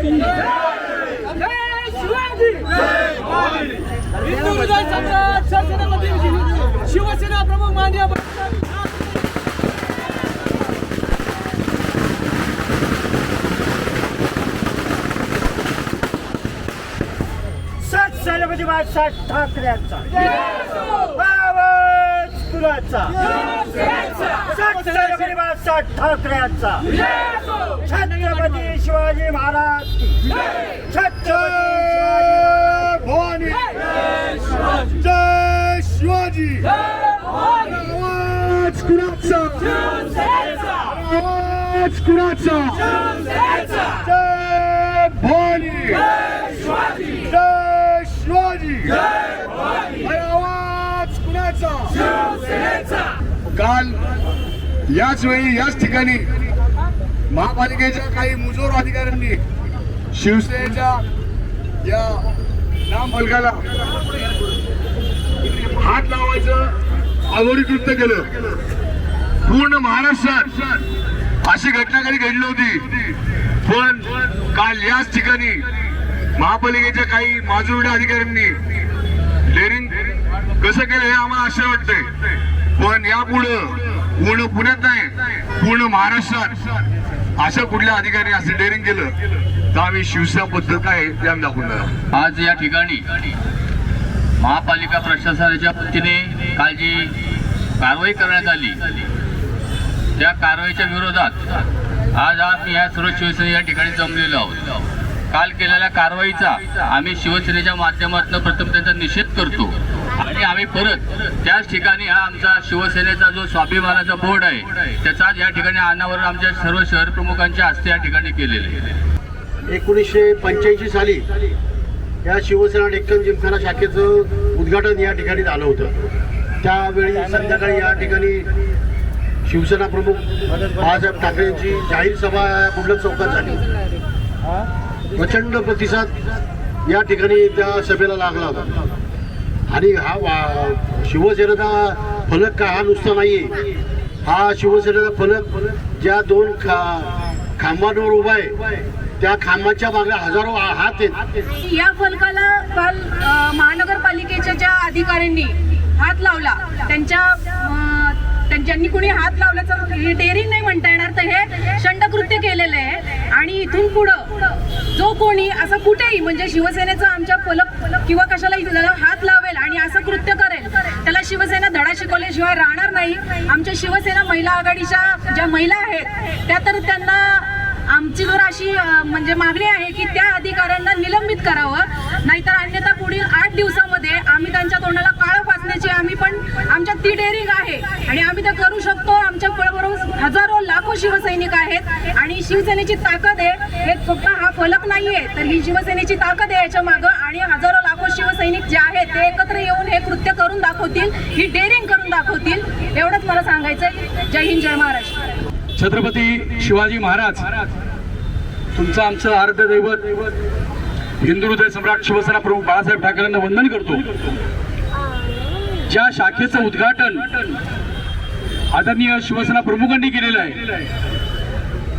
की जय. शिवाजी हिंदू हृदय सम्राट सरसेनापती शिवसेना प्रमुख मान्य सात छत्रपती बाळासाहेब ठाकरेंचा आवाज कुणाचा सात छत्रपती शिवाजी महाराज छत्रपती भवानी जय. शिवाजी. आवाज कुणाचा? आवाज कुणाचा? जय भवानी. जय शिवाजी. आवाज कुणाचा काल याच वेळी याच ठिकाणी महापालिकेच्या काही मुजोर अधिकाऱ्यांनी शिवसेनेच्या या नाम फलकाला हात लावायचं अगोरी कृत्य केलं. पूर्ण महाराष्ट्रात अशी घटना कधी घडली होती. पण काल याच ठिकाणी महापालिकेच्या काही माजुरडा अधिकाऱ्यांनी कसं केलं हे आम्हाला आश्चर्य वाटतंय. पण यापुढं पूर्ण पुण्यात नाही पूर्ण महाराष्ट्रात अशा कुठल्या अधिकारी असं डेअरिंग केलं तर आम्ही शिवसेना पद्धत काय आहे ते आम्ही दाखवून आज या ठिकाणी महापालिका प्रशासनाच्या वतीने काल जी कारवाई करण्यात आली त्या कारवाईच्या विरोधात आज आम्ही या सर्व शिवसेना या ठिकाणी जमलेलो आहोत. काल केलेल्या कारवाईचा आम्ही शिवसेनेच्या माध्यमातून प्रथम त्यांचा निषेध करतो. आणि आम्ही परत त्याच ठिकाणी हा आमचा शिवसेनेचा जो स्वाभिमानाचा बोर्ड आहे त्याचा या ठिकाणी अनावरण आमच्या सर्व शहर प्रमुखांच्या हस्ते या ठिकाणी केलेले एकोणीसशे पंच्याऐंशी साली या शिवसेना डेक्कन जिमखाना शाखेचं उद्घाटन या ठिकाणी झालं होतं. त्यावेळी संध्याकाळी या ठिकाणी शिवसेना प्रमुख बाळासाहेब ठाकरेंची जाहीर सभा कुठल्या चौकात झाली. प्रचंड प्रतिसाद या ठिकाणी त्या सभेला लागला होता. आणि हा वा- शिवसेनेचा फलक का हा नुसता नाही हा शिवसेनेचा फलक ज्या दोन खा खांबांवर उभा आहे त्या खांबाच्या मागे हजारो हात आहेत. या फलकाला काल महानगरपालिकेच्या ज्या अधिकाऱ्यांनी हात लावला त्यांच्या त्यांच्यांनी कुणी हात लावल्याचं हे डेअरिंग नाही म्हणता येणार तर हे शंडकृत्य केलेलं आहे. आणि इथून पुढं जो कोणी असं कुठेही म्हणजे शिवसेनेचा आमच्या फलक किंवा कशाला त्याला हात लावेल आणि असं कृत्य करेल त्याला शिवसेना धडा शिकवल्याशिवाय राहणार नाही. आमच्या शिवसेना महिला आघाडीच्या ज्या महिला आहेत त्या तर त्यांना आमची जर अशी म्हणजे मागणी आहे की त्या अधिकाऱ्यांना निलंबित करावं. नाहीतर अन्यथा पुढील आठ दिवसामध्ये आम्ही त्यांच्या तोंडाला काळं फासण्याची आम्ही पण आमच्यात ती डेअरिंग आहे आणि आम्ही ते करू शकतो. आमच्या बरोबर हजारो लाखो शिवसैनिक आहेत आणि शिवसेनेची ताकद आहे. हे फक्त हा फलक नाहीये तर ही शिवसेनेची ताकद आहे याच्या मागं आणि हजारो लाखो शिवसैनिक जे आहेत ते एकत्र येऊन हे कृत्य करून दाखवतील ही डेअरिंग करून दाखवतील. एवढंच मला सांगायचंय. जय हिंद जय महाराष्ट्र. छत्रपती शिवाजी महाराज तुमचं आमचं आराध्य दैवत हिंदू हृदय सम्राट शिवसेना प्रमुख बाळासाहेब ठाकरेंना वंदन करतो. ज्या शाखेचं उद्घाटन आदरणीय शिवसेना प्रमुखांनी केलेलं आहे.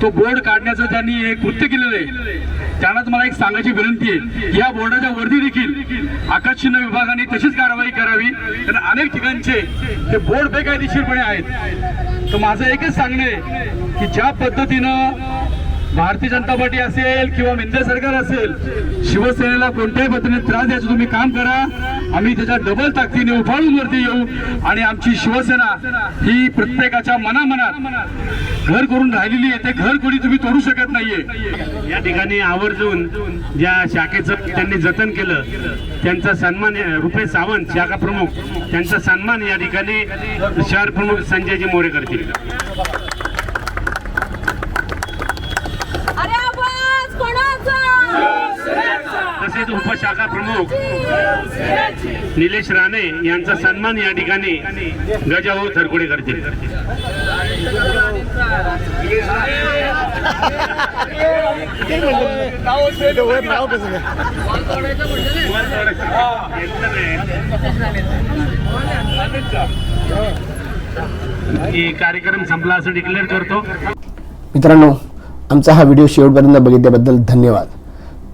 तो बोर्ड काढण्याचं त्यांनी एक कृत्य केलेलं आहे. त्यांनाच मला एक सांगायची विनंती आहे. या बोर्डाच्या वरती देखील आकाश विभागाने तशीच कारवाई करावी. कारण अनेक ठिकाणचे ते बोर्ड बेकायदेशीरपणे आहेत. तर माझं एकच सांगणं आहे की ज्या पद्धतीनं भारतीय जनता पार्टी असेल किंवा मेंद्र सरकार असेल शिवसेनेला कोणत्याही पद्धतीने त्रास द्यायचं तुम्ही काम करा. आम्ही त्याच्या डबल ताकदीने उफाळून वरती येऊ आणि आमची शिवसेना ही प्रत्येकाच्या मनामनात घर करून राहिलेली आहे. ते घर कोणी तुम्ही तोडू शकत नाहीये. या ठिकाणी आवर्जून ज्या शाखेचं त्यांनी जतन केलं त्यांचा सन्मान रुपेश सावंत शाखा प्रमुख त्यांचा सन्मान या ठिकाणी शहर प्रमुख संजयजी मोरे करतील अरे आवाज कोणाचा तसेच उपशाखा प्रमुख निलेश राणे यांचा सन्मान या ठिकाणी गजाभाऊ थरकुडे करतील. हे कार्यक्रम संपला असं डिक्लेअर करतो. मित्रांनो आमचा हा व्हिडिओ शेवटपर्यंत बघितल्याबद्दल धन्यवाद.